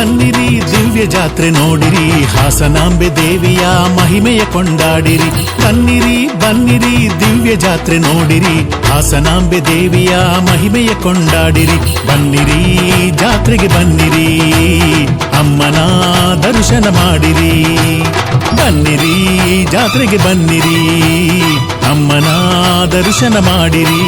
ಬನ್ನಿರಿ ದಿವ್ಯ ಜಾತ್ರೆ ನೋಡಿರಿ, ಹಾಸನಾಂಬೆ ದೇವಿಯ ಮಹಿಮೆಯ ಕೊಂಡಾಡಿರಿ. ಬನ್ನಿರಿ ಬನ್ನಿರಿ, ದಿವ್ಯ ಜಾತ್ರೆ ನೋಡಿರಿ, ಹಾಸನಾಂಬೆ ದೇವಿಯ ಮಹಿಮೆಯ ಕೊಂಡಾಡಿರಿ. ಬನ್ನಿರಿ, ಜಾತ್ರೆಗೆ ಬನ್ನಿರಿ, ಅಮ್ಮನ ದರ್ಶನ ಮಾಡಿರಿ. ಬನ್ನಿರಿ, ಜಾತ್ರೆಗೆ ಬನ್ನಿರಿ, ಅಮ್ಮನ ದರ್ಶನ ಮಾಡಿರಿ.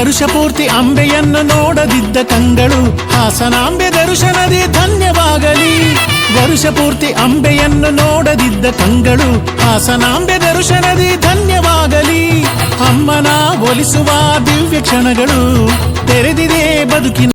ವರುಷ ಪೂರ್ತಿ ಅಂಬೆಯನ್ನು ನೋಡದಿದ್ದ ಕಂಗಳು ಹಾಸನಾಂಬೆ ದರ್ಶನದಿ ಧನ್ಯವಾಗಲಿ. ವರುಷ ಪೂರ್ತಿ ಅಂಬೆಯನ್ನು ನೋಡದಿದ್ದ ಕಂಗಳು ಹಾಸನಾಂಬೆ ದರ್ಶನದಿ ಧನ್ಯವಾಗಲಿ. ಅಮ್ಮನ ಒಲಿಸುವ ದಿವ್ಯ ಕ್ಷಣಗಳು ತೆರೆದಿದೆ ಬದುಕಿನ